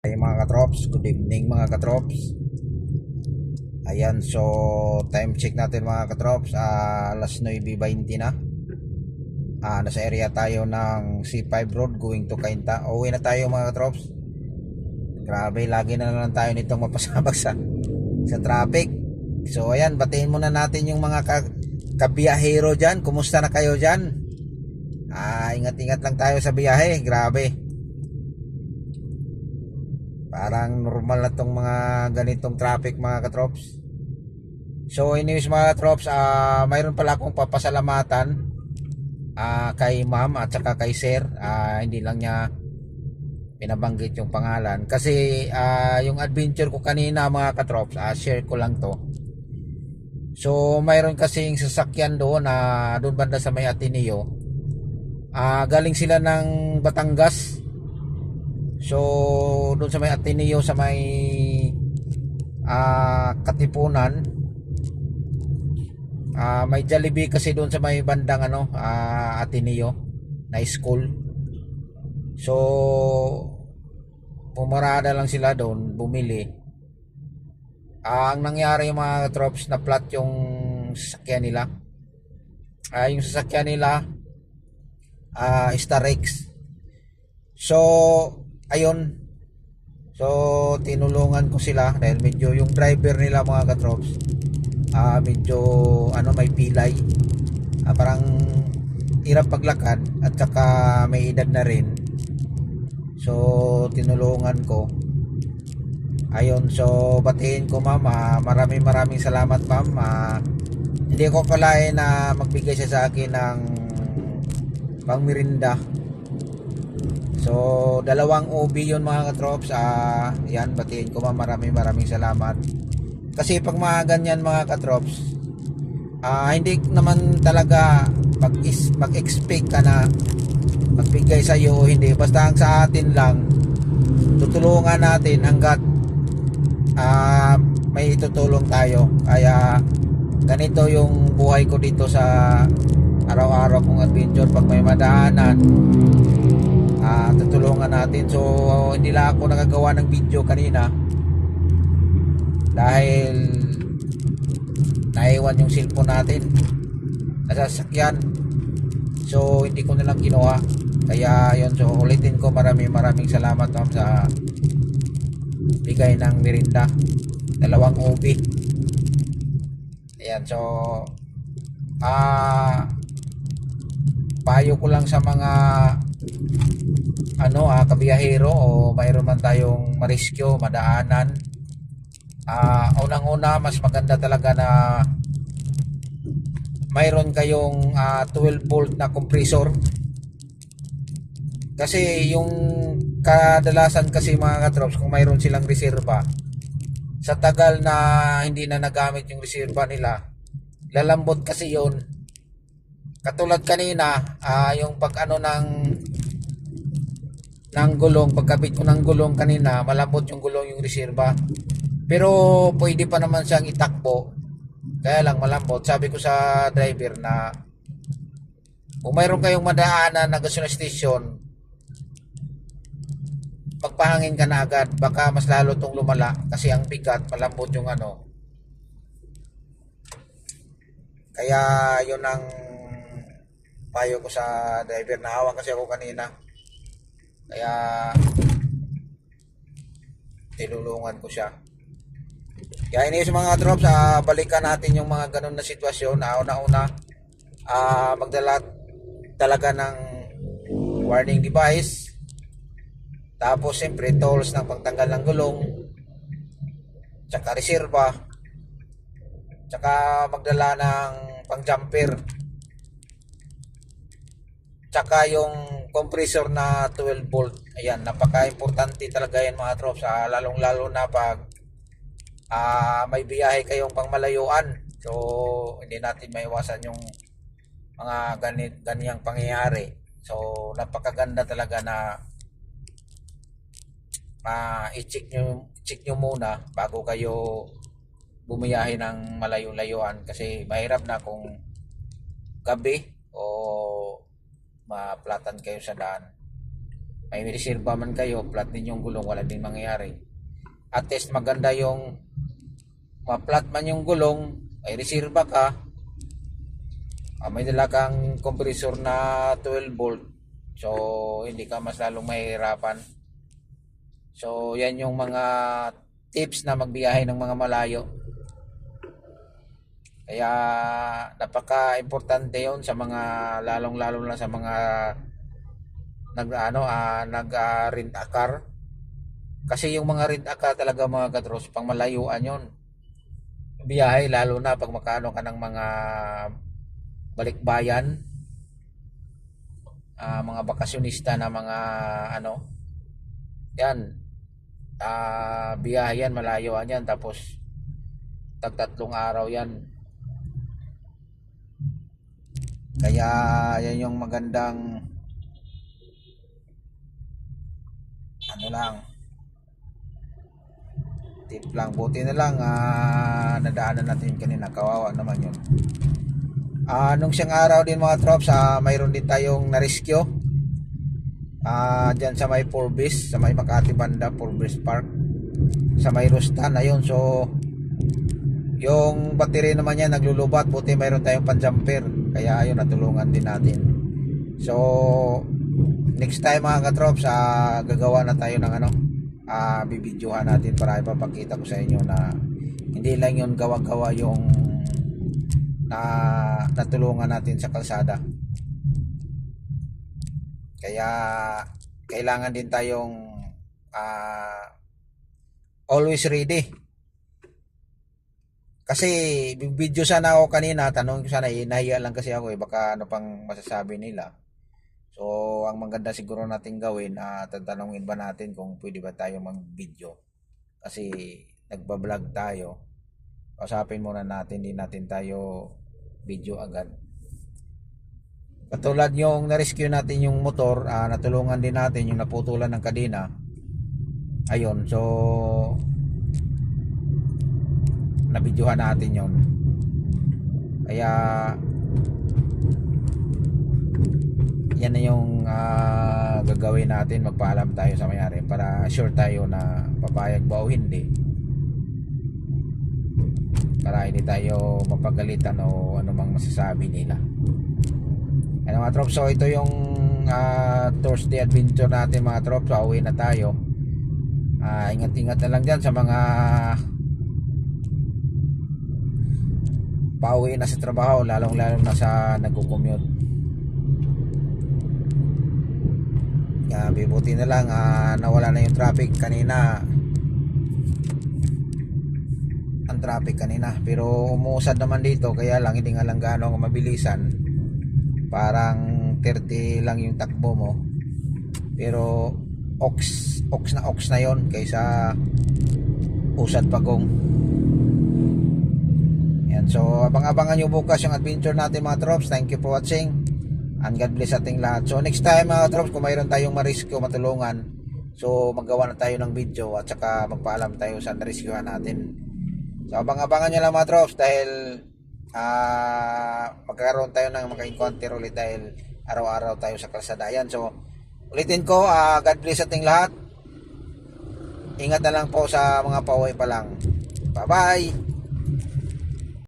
Ay mga katrops, good evening mga katrops. Ayan, so time check natin mga katrops, ah, alas 9.20 na. Ah, nasa area tayo ng C5 Road going to Kainta. Uwi na tayo mga katrops. Grabe, lagi na lang tayo nitong mapasabag sa, sa traffic. So ayan, batiin muna natin yung mga ka, kabiyahero dyan. Kumusta na kayo dyan? Ah, ingat-ingat lang tayo sa biyahe. Grabe. Parang normal na tong mga ganitong traffic mga katrops. So anyways mga katrops, ah mayroon pala akong papasalamatan ah kay ma'am at saka kay sir. Ah hindi lang niya pinabanggit yung pangalan. Kasi ah yung adventure ko kanina mga katrops, ah share ko lang to. So mayroon kasing sasakyan doon na doon banda sa may Ateneo. Ah galing sila ng Batangas. So, doon sa may Ateneo, sa may ah Katipunan, ah may Jollibee kasi doon sa may bandang ano, ah Ateneo na school. So, pumarada lang sila doon, bumili. Ah, ang nangyari yung mga troops na flat yung sasakyan nila. Ah, yung sasakyan nila ah Star X. So, ayun. So tinulungan ko sila dahil medyo yung driver nila mga katrops ah medyo ano may pilay. Ah, parang hirap paglakad at saka may edad na rin. So tinulungan ko. Ayun so batiin ko mama maraming maraming salamat ma'am Ah, hindi ko kalain na magbigay siya sa akin ng pang merinda So, dalawang OB yun mga katrops. Ah, yan, batiin ko ma maraming maraming salamat. Kasi pag mga ganyan mga katrops, ah, hindi naman talaga mag-expect ka na magbigay sa iyo hindi. Basta ang sa atin lang, tutulungan natin hanggat ah, may itutulong tayo. Kaya ganito yung buhay ko dito sa araw-araw kong adventure pag may madaanan ah tutulungan natin. So hindi lang ako nakagawa ng video kanina. Dahil naiwan yung cellphone natin. Nasa sasakyan so hindi ko nilang ginawa. Kaya yun. So ulitin ko. Maraming maraming salamat ma'am sa bigay ng merinda. Dalawang OB ayan. So ah payo ko lang sa mga ano ah, kabiyahero o mayroon man tayong mariskyo, madaanan. Ah, unang-una mas maganda talaga na mayroon kayong ah, 12 volt na compressor. Kasi yung kadalasan kasi mga katrops kung mayroon silang reserba sa tagal na hindi na nagamit yung reserba nila lalambot kasi yon katulad kanina ah, yung pag ano ng ng gulong, pagkabit ko ng gulong kanina, malambot yung gulong yung reserva. Pero pwede pa naman siyang itakbo. Kaya lang malambot. Sabi ko sa driver na kung mayroon kayong madaanan na gasol station, pagpahangin ka na agad, baka mas lalo tong lumala kasi ang bigat, malambot yung ano. Kaya yun ang payo ko sa driver. Nahawa kasi ako kanina. Kaya tinulungan ko siya. Kaya ini sa mga drops, ah, balikan natin yung mga ganun na sitwasyon. Na una-una, ah, magdala talaga ng warning device. Tapos siyempre tools ng pagtanggal ng gulong. Tsaka reserva. Tsaka magdala ng pang jumper. Tsaka yung compressor na 12 volt. Ayan, napaka-importante talaga yan mga troops. Ah, lalong-lalo na pag ah, may biyahe kayong pangmalayuan. So, hindi natin maiwasan yung mga ganit, ganiyang pangyayari. So, napakaganda talaga na ma-check nyo, check nyo muna bago kayo bumiyahe ng malayo-layuan kasi mahirap na kung gabi o maplatan kayo sa daan. may reserva man kayo, flat din yung gulong, wala din mangyayari. At least maganda yung ma-flat man yung gulong, may reserva ka, ah, may dala kang compressor na 12 volt, so hindi ka mas lalong mahihirapan. So yan yung mga tips na magbiyahe ng mga malayo. Kaya napaka-importante 'yon sa mga lalong-lalo na sa mga nag ano ah, nag rent a car. Kasi yung mga rent a car talaga mga katros pang malayuan 'yon. Biyahe lalo na pag makaano ka ng mga balikbayan ah, mga bakasyonista na mga ano yan ah biyahe yan malayuan yan tapos tagtatlong araw yan kaya yan yung magandang ano lang tip lang. Buti na lang ah, nadaanan natin kanina. Kawawa naman yun. Ah nung siyang araw din mga trops ah, mayroon din tayong na-rescue. Ah dyan sa may Forbes sa may Makati Banda Forbes Park. Sa may Rustan ayun so yung battery naman niya naglulubat. Buti mayroon tayong panjumper kaya ayun natulungan din natin. So next time mga katrops ah, gagawa na tayo ng ano ah, bibidyohan natin para ipapakita ko sa inyo na hindi lang yun gawa-gawa yung na natulungan natin sa kalsada. Kaya kailangan din tayong ah, always ready kasi video sana ako kanina, tanong sana, eh, nahiya lang kasi ako eh, baka ano pang masasabi nila. So, ang maganda siguro natin gawin, ah tatanungin ba natin kung pwede ba tayo mag-video. Kasi nagbablog tayo. Kausapin muna natin, hindi natin tayo video agad. Katulad yung na-rescue natin yung motor, ah, natulungan din natin yung naputulan ng kadena. Ayun, so nabidyohan natin yon kaya yan na yung ah, gagawin natin. Magpaalam tayo sa mayari para sure tayo na papayag ba o hindi. Para hindi tayo mapagalitan o anumang masasabi nila. Ano mga trops so ito yung ah, Thursday adventure natin mga trops pauwi na tayo. Ah, ingat-ingat na lang dyan sa mga pauwi na sa trabaho lalong lalong na sa nagko-commute. Grabe, na lang ah, nawala na yung traffic kanina. Ang traffic kanina pero umuusad naman dito kaya lang hindi nga lang gaano mabilisan. Parang 30 lang yung takbo mo. Pero ox ox na ox na yon kaysa usad pagong yan so abang-abangan nyo bukas yung adventure natin mga trops thank you for watching and God bless ating lahat. So next time mga trops kung mayroon tayong ma-rescue matulungan so maggawa na tayo ng video at saka magpaalam tayo sa na-rescuehan natin. So abang-abangan nyo lang mga trops dahil ah magkakaroon tayo ng mga encounter ulit dahil araw-araw tayo sa kalsada. Yan so ulitin ko ah, God bless ating lahat. Ingat na lang po sa mga pauwi pa lang. Bye bye